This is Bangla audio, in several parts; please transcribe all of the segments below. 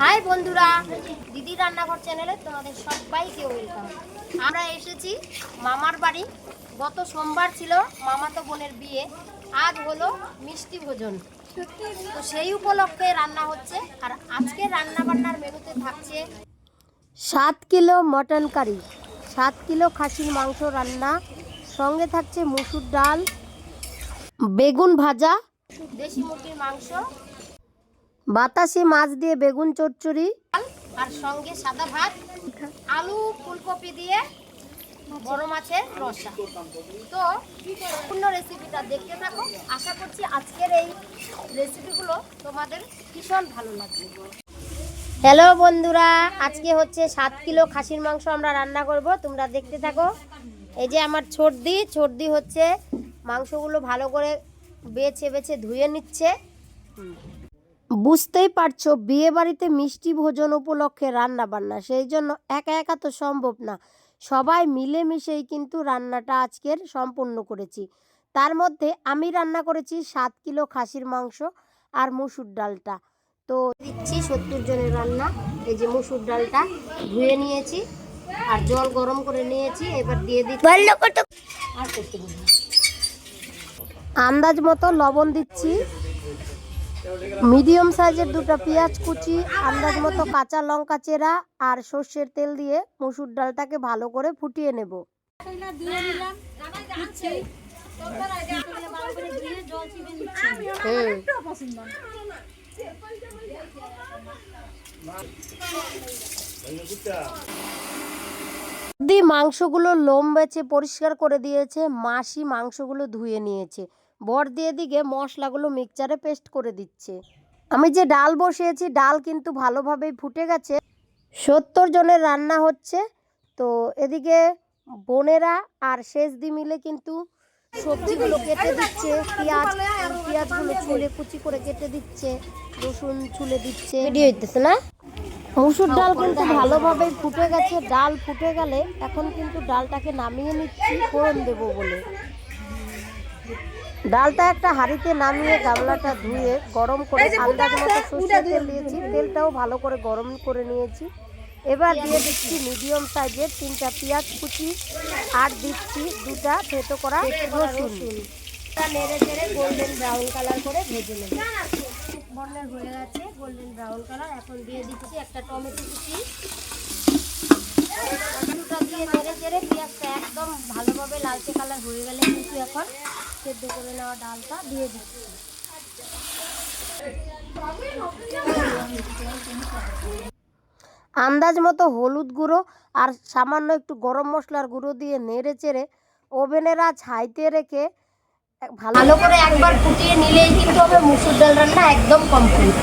হাই বন্ধুরা, দিদি রান্নাঘর চ্যানেলে তোমাদের সবাইকে ওয়েলকাম। আমরা এসেছি মামার বাড়ি। গত সোমবার ছিল মামাতো বোনের বিয়ে, আজ হলো মিষ্টি ভোজন। তো সেই উপলক্ষে রান্না হচ্ছে, আর আজকে রান্না বান্নার মেনুতে থাকছে সাত কিলো মটন কারি, সাত কিলো খাসির মাংস রান্না, সঙ্গে থাকছে মুসুর ডাল, বেগুন ভাজা, দেশি মুরগির মাংস বাতাসি মাছ দিয়ে বেগুন চচ্চড়ি। আর সঙ্গে সাদা ভাত, আলু, ফুলকপি দিয়ে বড় মাছের রসা। তো পূর্ণ রেসিপিটা দেখতে থাকো। আশা করছি আজকের এই রেসিপিগুলো তোমাদের ভীষণ ভালো লাগবে। হ্যালো বন্ধুরা, আজকে হচ্ছে সাত কিলো খাসির মাংস আমরা রান্না করব। তোমরা দেখতে থাকো। এই যে আমার ছর্দি ছর্দি হচ্ছে মাংসগুলো ভালো করে বেছে বেছে ধুয়ে নিচ্ছে। বুঝতেই পারছ বিয়ে বাড়িতে মিষ্টি ভোজন উপলক্ষে রান্না বান্না সেই জন্য একা একা তো সম্ভব না। সবাই মিলেমিশেই কিন্তু রান্নাটা আজকের সম্পূর্ণ করেছি। তার মধ্যে আমি রান্না করেছি সাত কিলো খাসির মাংস আর মুসুর ডালটা। তো দিচ্ছি সত্তর জনের রান্না এই যে মুসুর ডালটা ধুয়ে নিয়েছি আর জল গরম করে নিয়েছি এবার দিয়ে দিচ্ছি আর করতে আন্দাজ মতো লবণ দিচ্ছি। মিডিয়াম সাইজের দুটো পেঁয়াজ কুচি আন্দাজ মতো কাঁচা লঙ্কা চেরা আর সর্ষের তেল দিয়ে মুসুর ডালটাকে ভালো করে ফুটিয়ে নেব। দি মাংসগুলো লোম বেছে পরিষ্কার করে দিয়েছে মাসি মাংসগুলো ধুয়ে নিয়েছে। বর দিয়ে দিকে মশলাগুলো মিক্সচারে পেস্ট করে দিচ্ছে। আমি যে ডাল বসিয়েছি ডাল কিন্তু ভালোভাবেই ফুটে গেছে। সত্তর জনের রান্না হচ্ছে। তো এদিকে বোনেরা আর শেষ দি মিলে কিন্তু সবজিগুলো কেটে দিচ্ছে পেঁয়াজ পেঁয়াজগুলো ছুলে কুচি করে কেটে দিচ্ছে রসুন ছুলে দিচ্ছে। রেডি হইতেছে না? মুসুর ডাল কিন্তু ভালোভাবেই ফুটে গেছে। ডাল ফুটে গেলে এখন কিন্তু ডালটাকে নামিয়ে নিচ্ছি ফোড়ন দেবো বলে। ডালটা একটা হাঁড়িতে নামিয়ে গামলাটা ধুয়ে গরম করে আন্দাজ মতো সর্ষের তেল দিয়েছি। তেলটাও ভালো করে গরম করে নিয়েছি। এবার দিয়ে দিচ্ছি মিডিয়াম সাইজের তিনটা পেঁয়াজ কুচি আর দিচ্ছি দুটা থেতো করা রসুন। নেড়ে চেড়ে গোল্ডেন ব্রাউন কালার করে ভেজে নেব। বর্ণের হয়ে গেছে গোল্ডেন ব্রাউন কালার এখন দিয়ে দিচ্ছি একটা টমেটো কুচি। টমেটোটা দিয়ে নেড়ে চেড়ে পেঁয়াজটা একদম ভালোভাবে লালচে কালার হয়ে গেলে কিন্তু এখন সেদ্ধ করে নেওয়া ডালটা দিয়ে দিচ্ছি। আন্দাজ মতো হলুদ গুঁড়ো আর সামান্য একটু গরম মশলার গুঁড়ো দিয়ে নেড়ে চেড়ে ওভেনের আজ হাইতে রেখে ভালো করে একবার ফুটিয়ে নিলেই কিন্তু হবে মুসুর ডাল রান্না একদম কমপ্লিট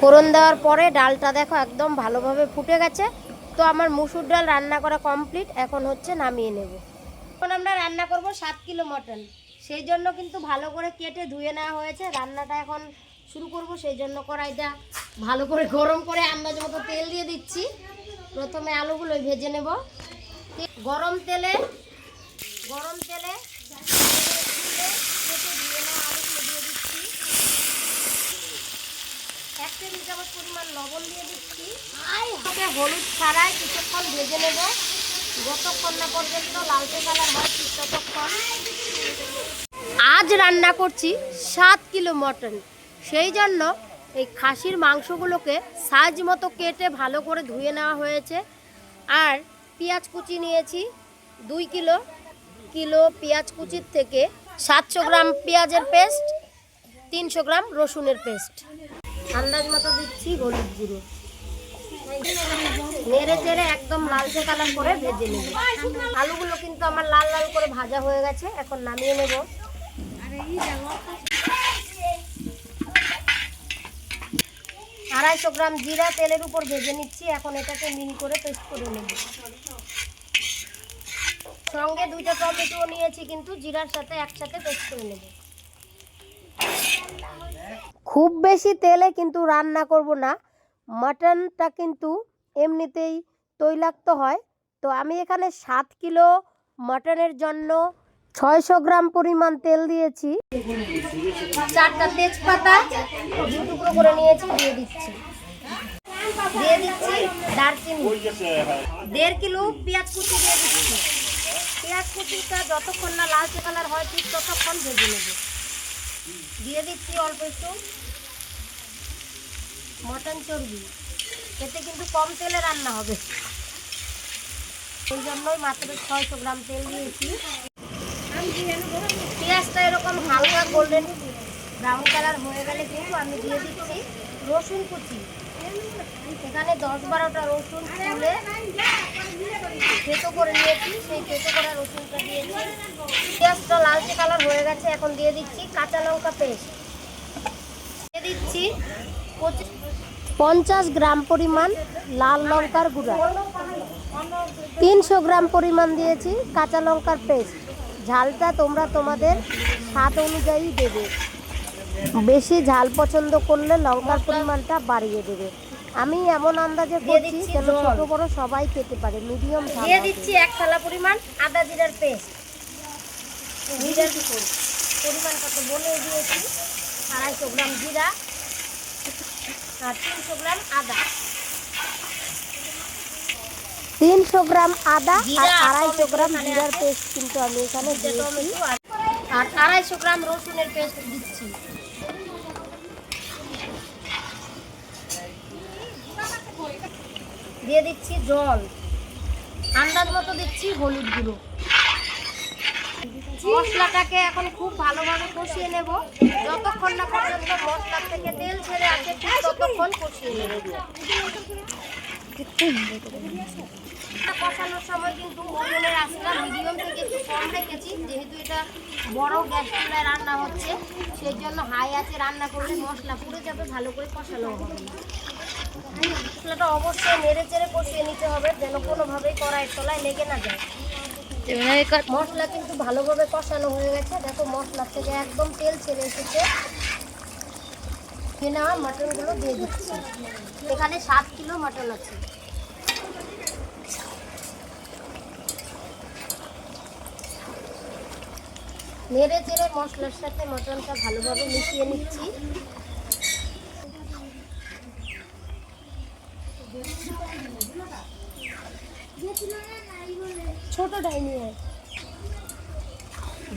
ফোড়ন দেওয়ার পরে ডালটা দেখো একদম ভালোভাবে ফুটে গেছে। তো আমার মুসুর ডাল রান্না করা কমপ্লিট এখন হচ্ছে নামিয়ে নেব। এখন আমরা রান্না করব সাত কিলো মটন। সেই জন্য কিন্তু ভালো করে কেটে ধুয়ে নেওয়া হয়েছে। রান্নাটা এখন শুরু করব, সেই জন্য কড়াইটা ভালো করে গরম করে আন্দাজ মতো তেল দিয়ে দিচ্ছি। প্রথমে আলুগুলো ভেজে নেব। গরম তেলে গরম তেলে এক পরিমাণ লবণ দিয়ে দিচ্ছি। হলুদ ছাড়াই কিছুক্ষণ ভেজে নেব। যতক্ষণ না পর্যন্ত লালচে কালার হয় ঠিক ততক্ষণ। আজ রান্না করছি সাত কিলো মটন। সেই জন্য এই খাসির মাংসগুলোকে সাইজ মতো কেটে ভালো করে ধুয়ে নেওয়া হয়েছে। আর পেঁয়াজ কুচি নিয়েছি দুই কিলো। কিলো পেঁয়াজ কুচির থেকে সাতশো গ্রাম পেঁয়াজের পেস্ট তিনশো গ্রাম রসুনের পেস্ট। আন্দাজ মতো দিচ্ছি হলুদ গুঁড়ো। নেড়ে চেড়ে একদম লালচে কালার করে ভেজে নেব। আলুগুলো কিন্তু আমার লাল লাল করে ভাজা হয়ে গেছে, এখন নামিয়ে নেব। আড়াইশো গ্রাম জিরা তেলের উপর ভেজে নিচ্ছি, এখন এটাকে মিন করে পেস্ট করে নেব। সঙ্গে দুইটা টমেটো নিয়েছি কিন্তু জিরার সাথে একসাথে পেস্ট করে নেব। খুব বেশি তেলে কিন্তু রান্না করব না মাটনটা কিন্তু এমনিতেই তৈলাক্ত হয়। তো আমি এখানে সাত কিলো মাটনের জন্য ছয়শো গ্রাম পরিমাণ তেল দিয়েছি। চারটা তেজপাতা টুকরো করে নিয়েছি, দিয়ে দিচ্ছি। দিয়ে দিচ্ছি দারচিনি। দেড় কিলো পেঁয়াজ কুচি দিয়ে দিচ্ছি। পেঁয়াজ কুচিটা যতক্ষণ না লালচে কালার হয় ঠিক ততক্ষণ ভেজে নেব। দিয়ে দিচ্ছি অল্প একটু মটন চর্বি। এতে কিন্তু কম তেলে রান্না হবে। ওই জন্যই মাত্র ছয়শো গ্রাম তেল দিয়েছি। পেঁয়াজটা এরকম হালকা গোল্ডেন ব্রাউন কালার হয়ে গেলে কিন্তু আমি দিয়ে দিচ্ছি রসুন কুচি। এখানে দশ বারোটা রসুন তুলে থেতো করে নিয়েছি। সেই থেতো করা রসুনটা দিয়েছি। পেঁয়াজটা লালচে কালার হয়ে গেছে, এখন দিয়ে দিচ্ছি কাঁচা লঙ্কা পেস্ট। দিয়ে দিচ্ছি পঞ্চাশ গ্রাম পরিমাণ লাল লঙ্কার গুঁড়া। তিনশো গ্রাম পরিমাণ দিয়েছি কাঁচা লঙ্কার পেস্ট। ঝালটা তোমরা তোমাদের স্বাদ অনুযায়ী দেবে। বেশি ঝাল পছন্দ করলে লঙ্কার পরিমাণটা বাড়িয়ে দেবে। আমি এমন আন্দাজে করছি যেন ছোট বড় সবাই খেতে পারে। মিডিয়াম দিয়ে দিচ্ছি এক থালা পরিমাণ আদা জিরার পেস্ট। জিরার পরিমাণ কত বলে দিয়েছি। আড়াইশো গ্রাম জিরা আর তিনশো গ্রাম আদা। তিনশো গ্রাম আদা আর আড়াইশো গ্রাম জিরার পেস্ট কিন্তু আমি এখানে দিয়েছি। আর আড়াইশো গ্রাম রসুনের পেস্ট দিচ্ছি। দিয়ে দিচ্ছি জল। আন্দাজ মতো দিচ্ছি হলুদ গুঁড়ো। মশলাটাকে এখন খুব ভালোভাবে কষিয়ে নেব। যতক্ষণ না পর্যন্ত মশলা থেকে তেল ছেড়ে আসে, ঠিক ততক্ষণ কষিয়ে নেব। কষানোর সময় কিন্তু ওভেনের আঁচটা মিডিয়াম থেকে একটু কম রেখেছি, যেহেতু এটা বড় গ্যাস চুলায় রান্না হচ্ছে, সেই জন্য হাই আছে রান্না করলে মশলা পুড়ে যাবে, ভালো করে কষানো হবে। মশলাটা অবশ্যই নেড়ে চেড়ে কষিয়ে নিতে হবে, যেন কোনোভাবেই কড়াইয়ের তলায় লেগে না যায়। মশলা কিন্তু ভালোভাবে কষানো হয়ে গেছে। দেখো মশলা থেকে একদম তেল ছেড়ে এসেছে। কেনা মাটনগুলো দিয়ে দিচ্ছি। এখানে সাত কিলো মাটন আছে। নেড়ে চেড়ে মশলার সাথে মটনটা ভালোভাবে মিশিয়ে নিচ্ছি। ছোটটাই নিয়ে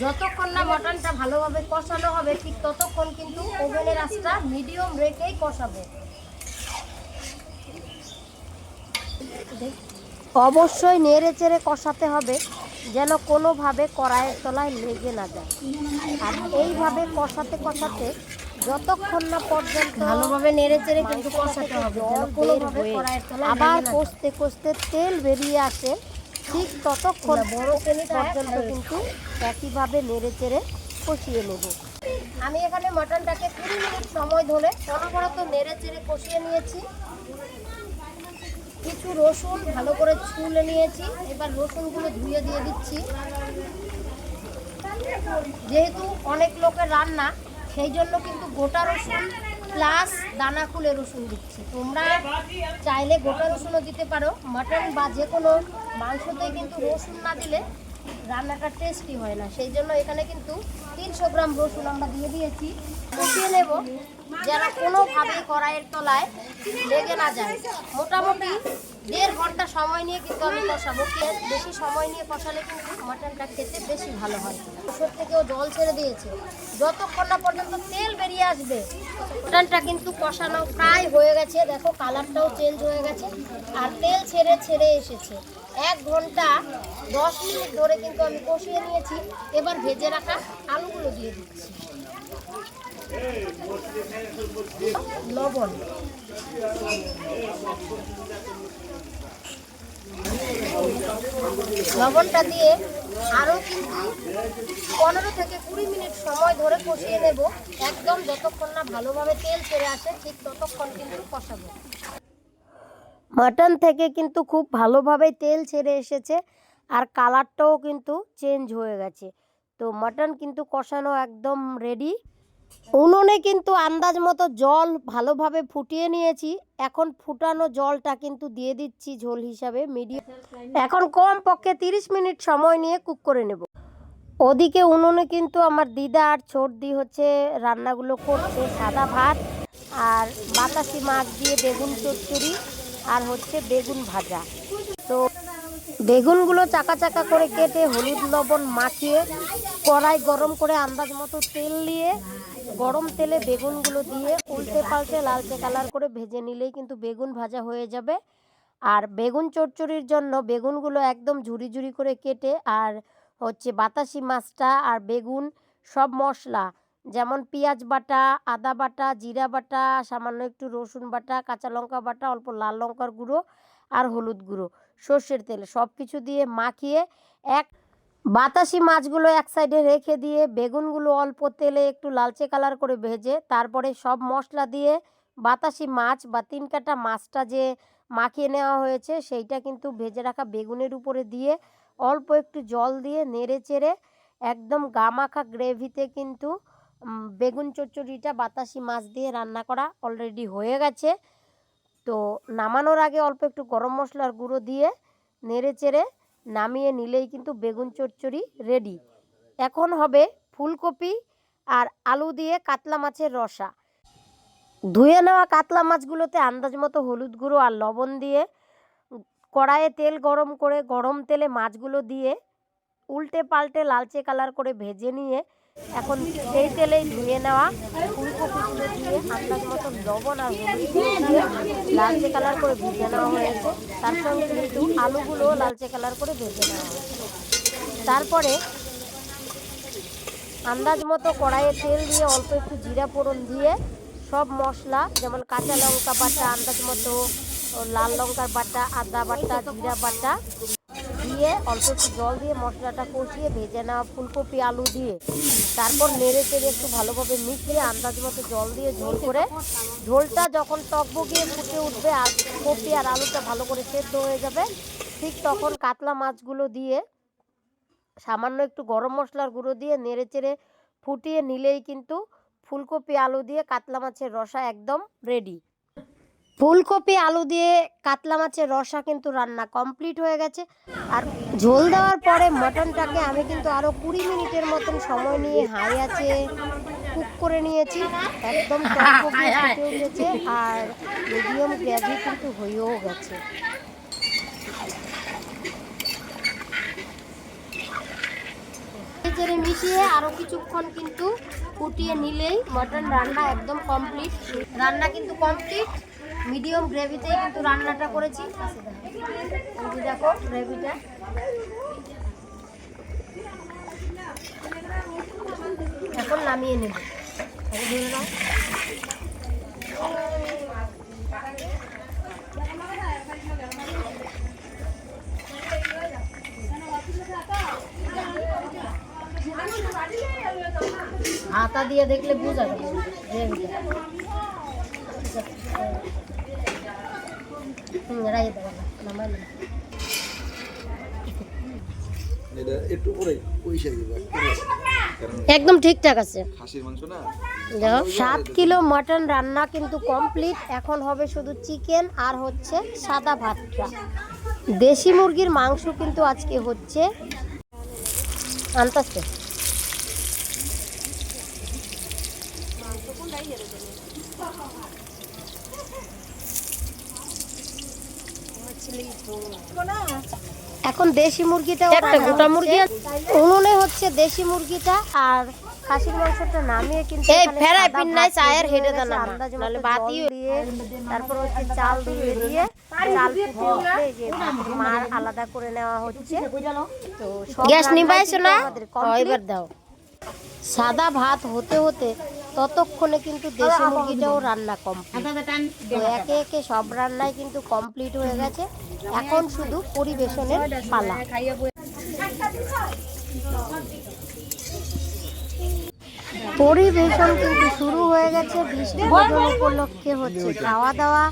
যতক্ষণ না মটনটা ভালোভাবে কষানো হবে ঠিক ততক্ষণ কিন্তু ওভেনের আঁচটা মিডিয়াম রেখেই কষাবো। অবশ্যই নেড়ে চেড়ে কষাতে হবে যেন কোনোভাবে কড়াইয়ের তলায় লেগে না যায়। আর এইভাবে কষাতে কষাতে যতক্ষণ না পর্যন্ত ভালোভাবে নেড়ে চেড়ে কিন্তু কষাতে হবে কোনোভাবে কড়াইয়ের তলায় আবার আবার কষতে কষতে তেল বেরিয়ে আসে ঠিক ততক্ষণ বড় পর্যন্ত কিন্তু একইভাবে নেড়ে চেড়ে কষিয়ে নেব। আমি এখানে মটনটাকে কুড়ি মিনিট সময় ধরে অনবরত নেড়ে চেড়ে কষিয়ে নিয়েছি। কিছু রসুন ভালো করে ছুলে নিয়েছি। এবার রসুনগুলো ধুয়ে দিয়ে দিচ্ছি। যেহেতু অনেক লোকের রান্না সেই জন্য কিন্তু গোটা রসুন প্লাস দানা খুলে রসুন দিচ্ছি। তোমরা চাইলে গোটা রসুনও দিতে পারো। মাটন বা যে কোনো মাংসতে কিন্তু রসুন না দিলে রান্নাটা টেস্টি হয় না। সেই জন্য এখানে কিন্তু তিনশো গ্রাম রসুন আমরা দিয়ে দিয়েছি। কষিয়ে নেব। যেন কোনোভাবে কড়াইয়ের তলায় লেগে না যায়। মোটামুটি দেড় ঘণ্টা সময় নিয়ে কিন্তু আমি কষাবো। বেশি সময় নিয়ে কষালে কিন্তু মাটনটা খেতে বেশি ভালো হয়। ওষুধ থেকেও জল ছেড়ে দিয়েছে। যতক্ষণ না পর্যন্ত তেল বেরিয়ে আসবে, মাটনটা কিন্তু কষানো প্রায় হয়ে গেছে। দেখো, কালারটাও চেঞ্জ হয়ে গেছে আর তেল ছেড়ে ছেড়ে এসেছে। এক ঘণ্টা দশ মিনিট ধরে কিন্তু আমি কষিয়ে নিয়েছি। এবার ভেজে রাখা আলুগুলো দিয়ে দিচ্ছি। লবণ। লবণটা দিয়ে আরও কিন্তু পনেরো থেকে কুড়ি মিনিট সময় ধরে কষিয়ে নেব। একদম যতক্ষণ না ভালোভাবে তেল ছেড়ে আসে, ঠিক ততক্ষণ কিন্তু কষাবো। মাটন থেকে কিন্তু খুব ভালোভাবে তেল ছেড়ে এসেছে আর কালারটাও কিন্তু চেঞ্জ হয়ে গেছে। তো মাটন কিন্তু কষানো একদম রেডি উনুনে কিন্তু আন্দাজ মতো জল ভালোভাবে ফুটিয়ে নিয়েছি। এখন ফুটানো জলটা কিন্তু দিয়ে দিচ্ছি ঝোল হিসাবে মিডিয়াম। এখন কম পক্ষে তিরিশ মিনিট সময় নিয়ে কুক করে নেব। ওদিকে উনুনে কিন্তু আমার দিদা আর ছোটদি হচ্ছে, রান্নাগুলো করছে সাদা ভাত আর বাতাসি মাছ দিয়ে বেগুন চচ্চড়ি আর হচ্ছে বেগুন ভাজা। তো বেগুনগুলো চাকা চাকা করে কেটে হলুদ লবণ মাখিয়ে কড়াই গরম করে আন্দাজ মতো তেল দিয়ে গরম তেলে বেগুনগুলো দিয়ে উল্টে পাল্টে লালচে কালার করে ভেজে নিলেই কিন্তু বেগুন ভাজা হয়ে যাবে। আর বেগুন চচ্চড়ির জন্য বেগুনগুলো একদম ঝুরি ঝুরি করে কেটে আর হচ্ছে বাতাসি মাছটা আর বেগুন সব মশলা, যেমন পেঁয়াজ বাটা, আদা বাটা, জিরা বাটা, সামান্য একটু রসুন বাটা, কাঁচা লঙ্কা বাটা, অল্প লাল লঙ্কার গুঁড়ো আর হলুদ গুঁড়ো, সর্ষের তেল সব কিছু দিয়ে মাখিয়ে এক বাতাসি মাছগুলো এক সাইডে রেখে দিয়ে বেগুনগুলো অল্প তেলে একটু লালচে কালার করে ভেজে, তারপরে সব মশলা দিয়ে বাতাসি মাছ বা তিন কাটা মাছটা যে মাখিয়ে নেওয়া হয়েছে, সেইটা কিন্তু ভেজে রাখা বেগুনের উপরে দিয়ে অল্প একটু জল দিয়ে নেড়ে চেড়ে একদম গামাখা গ্রেভিতে কিন্তু বেগুন চচ্চড়িটা বাতাসি মাছ দিয়ে রান্না করা অলরেডি হয়ে গেছে। তো নামানোর আগে অল্প একটু গরম মশলার গুঁড়ো দিয়ে নেড়ে চেড়ে নামিয়ে নিলেই কিন্তু বেগুন চচ্চড়ি রেডি এখন হবে ফুলকপি আর আলু দিয়ে কাতলা মাছের রসা। ধুয়ে নেওয়া কাতলা মাছগুলোতে আন্দাজ মতো হলুদ গুঁড়ো আর লবণ দিয়ে কড়াইয়ে তেল গরম করে গরম তেলে মাছগুলো দিয়ে উল্টে পাল্টে লালচে কালার করে ভেজে নিয়ে এখন সেই তেলে ধুয়ে নেওয়া ফুলকপিগুলো দিয়ে আন্দাজ মতো লবণ আর লালচে কালার করে ভেজে নেওয়া হয়েছে। তার সঙ্গে কিন্তু আলুগুলো লালচে কালার করে ভেজে নেওয়া হয়েছে। তারপরে আন্দাজ মতো কড়াইয়ে তেল দিয়ে অল্প একটু জিরা ফোড়ন দিয়ে সব মশলা, যেমন কাঁচা লঙ্কা বাটা, আন্দাজ মতো লাল লঙ্কার বাটা, আদা বাটা, জিরা বাটা দিয়ে অল্প একটু জল দিয়ে মশলাটা কষিয়ে ভেজে নেওয়া ফুলকপি, আলু দিয়ে। তারপর নেড়ে চেড়ে একটু ভালোভাবে মিশিয়ে আন্দাজ মতো জল দিয়ে ঝোল করে, ঝোলটা যখন টকবগিয়ে ফুটে উঠবে আর কপি আর আলুটা ভালো করে সেদ্ধ হয়ে যাবে, ঠিক তখন কাতলা মাছগুলো দিয়ে সামান্য একটু গরম মশলার গুঁড়ো দিয়ে নেড়ে চেড়ে ফুটিয়ে নিলেই কিন্তু ফুলকপি, আলু দিয়ে কাতলা মাছের রসা একদম রেডি ফুলকপি আলু দিয়ে কাতলা মাছের রসা কিন্তু রান্না কমপ্লিট হয়ে গেছে। আর ঝোল দেওয়ার পরে মটনটাকে আমি কিন্তু আরও কুড়ি মিনিটের মতন সময় নিয়ে হাই আছে কুক করে নিয়েছি। একদম ফুটে উঠেছে আর মিডিয়াম গ্রেভি কিন্তু হয়েও গেছে। মিশিয়ে আরও কিছুক্ষণ কিন্তু ফুটিয়ে নিলেই মটন রান্না একদম কমপ্লিট রান্না কিন্তু কমপ্লিট মিডিয়াম গ্রেভিতেই কিন্তু রান্নাটা করেছি। দেখো গ্রেভিটা। এখন নামিয়ে নেব। হাতা দিয়ে দেখলে বোঝা যাবে একদম ঠিকঠাক আছে। মাংস সাত কিলো মটন রান্না কিন্তু কমপ্লিট এখন হবে শুধু চিকেন আর হচ্ছে সাদা ভাতটা। দেশি মুরগির মাংস কিন্তু আজকে হচ্ছে আনতাছে। এখন দেশি মুরগিটা একটা গোটা মুরগি উনুনে হচ্ছে দেশি মুরগিটা আর খাসির মাংসটা নামিয়ে কিন্তু এই ফেরাই সাদা পিন্নাই চায়ের তৈরি হেঁটে হয়ে দাও না, আন্দাজ নাহলে মতো দিয়ে তারপর হচ্ছে চাল ধুয়ে দিয়ে চাল যে মার আলাদা করে নেওয়া হচ্ছে। তো গ্যাস নিভাইছো না এবার দাও। সাদা ভাত হতে হতে ততক্ষণে কিন্তু দেশি মুরগিটাও রান্না কমপ্লিট তো একে একে সব রান্নাই কিন্তু কমপ্লিট হয়ে গেছে। এখন শুধু পরিবেশনের পালা। পরিবেশন কিন্তু শুরু হয়ে গেছে। বৃষ্টি উপলক্ষে হচ্ছে খাওয়া দাওয়া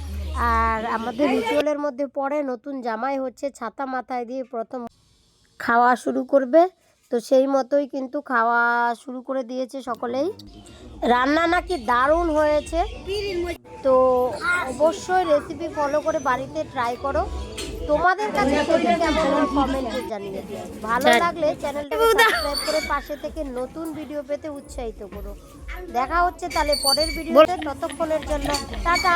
আর আমাদের রিচুয়ালের মধ্যে পড়ে নতুন জামাই হচ্ছে ছাতা মাথায় দিয়ে প্রথম খাওয়া শুরু করবে। তো সেই মতোই কিন্তু খাওয়া শুরু করে দিয়েছে সকলেই। রান্না নাকি দারুণ হয়েছে। তো অবশ্যই রেসিপি ফলো করে বাড়িতে ট্রাই করো। তোমাদের কাছে কেমন কমেন্টে জানিয়ে ভালো লাগলে চ্যানেলটাকে সাবস্ক্রাইব করে পাশে থেকে নতুন ভিডিও পেতে উৎসাহিত করো। দেখা হচ্ছে তাহলে পরের ভিডিওতে ততক্ষণের জন্য টাটা।